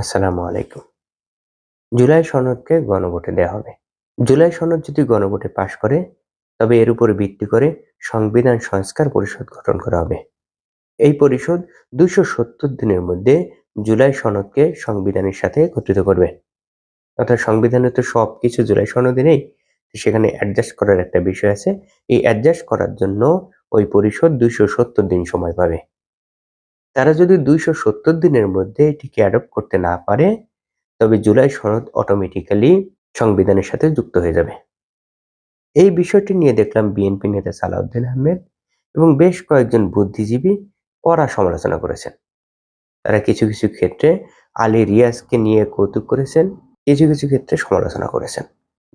আসসালামু আলাইকুম। জুলাই সনদকে গণভোটে দেওয়া হবে। জুলাই সনদ যদি গণভোটে পাশ করে, তবে এর উপর ভিত্তি করে সংবিধান সংস্কার পরিষদ গঠন করা হবে। এই পরিষদ দুইশো সত্তর দিনের মধ্যে জুলাই সনদকে সংবিধানের সাথে একত্রিত করবে। অর্থাৎ সংবিধানে তো সব কিছু জুলাই সনদে নেই সেখানে অ্যাডজাস্ট করার একটা বিষয় আছে। এই অ্যাডজাস্ট করার জন্য ওই পরিষদ দুইশো সত্তর দিন সময় পাবে। তারা যদি দুইশো সত্তর দিনের মধ্যে এটিকে অ্যাডপ্ট করতে না পারে, তবে জুলাই সনদ অটোমেটিক্যালি সংবিধানের সাথে যুক্ত হয়ে যাবে। এই বিষয়টি নিয়ে দেখলাম বিএনপি নেতা সালাউদ্দিন আহমেদ এবং বেশ কয়েকজন বুদ্ধিজীবী কড়া সমালোচনা করেছেন। তারা কিছু কিছু ক্ষেত্রে আলী রিয়াজকে নিয়ে কৌতুক করেছেন, কিছু কিছু ক্ষেত্রে সমালোচনা করেছেন।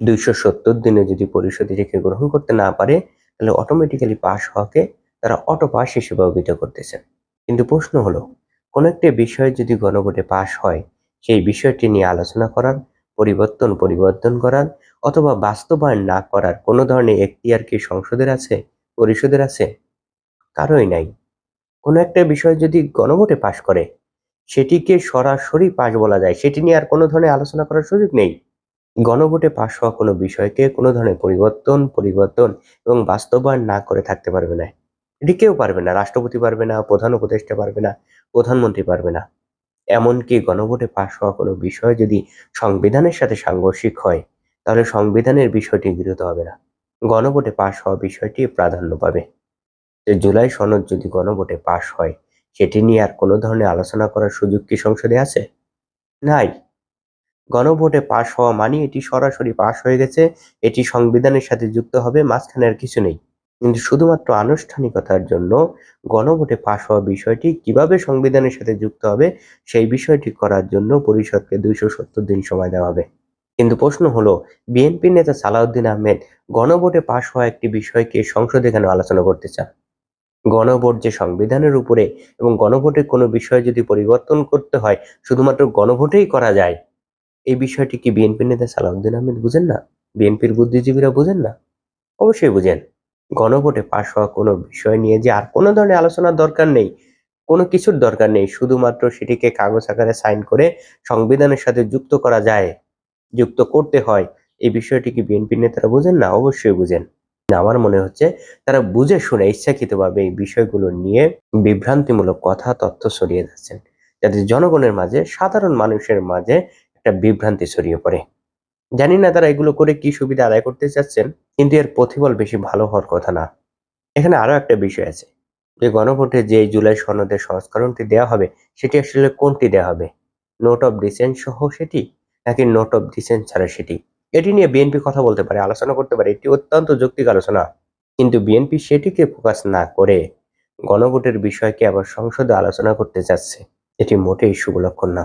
দুইশো সত্তর দিনে যদি পরিষদ এটিকে গ্রহণ করতে না পারে, তাহলে অটোমেটিক্যালি পাশ হওয়াকে তারা অটো পাস হিসেবে অভিহিত করতেছেন। কিন্তু প্রশ্ন হলো, কোনো একটা বিষয় যদি গণভোটে পাশ হয়, সেই বিষয়টি নিয়ে আলোচনা করার, পরিবর্তন পরিবর্তন করার, অথবা বাস্তবায়ন না করার কোনো ধরনের এখতিয়ার কি সংসদের আছে, পরিষদের আছে? কারোই নাই। কোনো একটা বিষয় যদি গণভোটে পাশ করে, সেটিকে সরাসরি পাশ বলা যায়, সেটি নিয়ে আর কোনো ধরনের আলোচনা করার সুযোগ নেই। গণভোটে পাশ হওয়া কোনো বিষয়কে কোনো ধরনের পরিবর্তন পরিবর্তন এবং বাস্তবায়ন না করে থাকতে পারবে না। এটি কেউ পারবে না, রাষ্ট্রপতি পারবে না, প্রধান উপদেষ্টা পারবে না, প্রধানমন্ত্রী পারবে না। এমনকি গণভোটে পাশ হওয়া কোনো বিষয় যদি সংবিধানের সাথে সাংঘর্ষিক হয়, তাহলে সংবিধানের বিষয়টি গৃহীত হবে না। গণভোটে পাশ হওয়া বিষয়টি প্রাধান্য পাবে। জুলাই সনদ যদি গণভোটে পাশ হয়, সেটি নিয়ে আর কোনো ধরনের আলোচনা করার সুযোগ কি সংসদে আছে? নাই। গণভোটে পাশ হওয়া মানে এটি সরাসরি পাশ হয়ে গেছে, এটি সংবিধানের সাথে যুক্ত হবে, মাঝখানে আর কিছু নেই। কিন্তু শুধুমাত্র আনুষ্ঠানিকতার জন্য গণভোটে পাশ হওয়া বিষয়টি কীভাবে সংবিধানের সাথে যুক্ত হবে, সেই বিষয়টি করার জন্য পরিষদকে দুইশো সত্তর দিন সময় দেওয়া হবে। কিন্তু প্রশ্ন হলো বিএনপি নেতা সালাউদ্দিন আহমেদ গণভোটে পাশ হওয়া একটি বিষয়কে সংসদে কেন আলোচনা করতে চান? গণভোট যে সংবিধানের উপরে এবং গণভোটে কোনো বিষয় যদি পরিবর্তন করতে হয়, শুধুমাত্র গণভোটেই করা যায়? এই বিষয়টি কি বিএনপি নেতা সালাউদ্দিন আহমেদ বুঝেন না? বিএনপির বুদ্ধিজীবীরা বুঝেন না? অবশ্যই বুঝেন। গণভোটে পাশ হওয়া কোনো বিষয় নিয়ে যে আর কোনো ধরনের আলোচনার দরকার নেই, কোনো কিছুর দরকার নেই। শুধুমাত্র সেটিকে কাগজ আকারে সাইন করে সংবিধানের সাথে যুক্ত করা যায়, যুক্ত করতে হয়। এই বিষয়টি কি বিএনপি নেতারা বুঝেন? না, অবশ্যই বুঝেন। আমার মনে হচ্ছে তারা বুঝে শুনে ইচ্ছাকৃতভাবে এই বিষয়গুলো নিয়ে বিভ্রান্তিমূলক কথা, তথ্য ছড়িয়ে যাচ্ছেন যাতে জনগণের মাঝে, সাধারণ মানুষের মাঝে একটা বিভ্রান্তি ছড়িয়ে পড়ে। জানি না তারা এগুলো করে কি সুবিধা আদায় করতে চাচ্ছেন, কিন্তু এর প্রতিফল বেশি ভালো হওয়ার কথা না। এখানে আরও একটা বিষয় আছে। যে গণভোটে যে জুলাই সনদের সংস্করণটি দেওয়া হবে, সেটি আসলে কোনটি দেওয়া হবে? নোট অফ ডিসেন্ট সহ সেটি, নাকি নোট অফ ডিসেন্ট ছাড়া সেটি? এটি নিয়ে বিএনপি কথা বলতে পারে, আলোচনা করতে পারে, এটি অত্যন্ত যৌক্তিক আলোচনা। কিন্তু বিএনপি সেটিকে ফোকাস না করে গণভোটের বিষয়কে আবার সংসদে আলোচনা করতে চাচ্ছে, এটি মোটেই শুভ লক্ষণ না।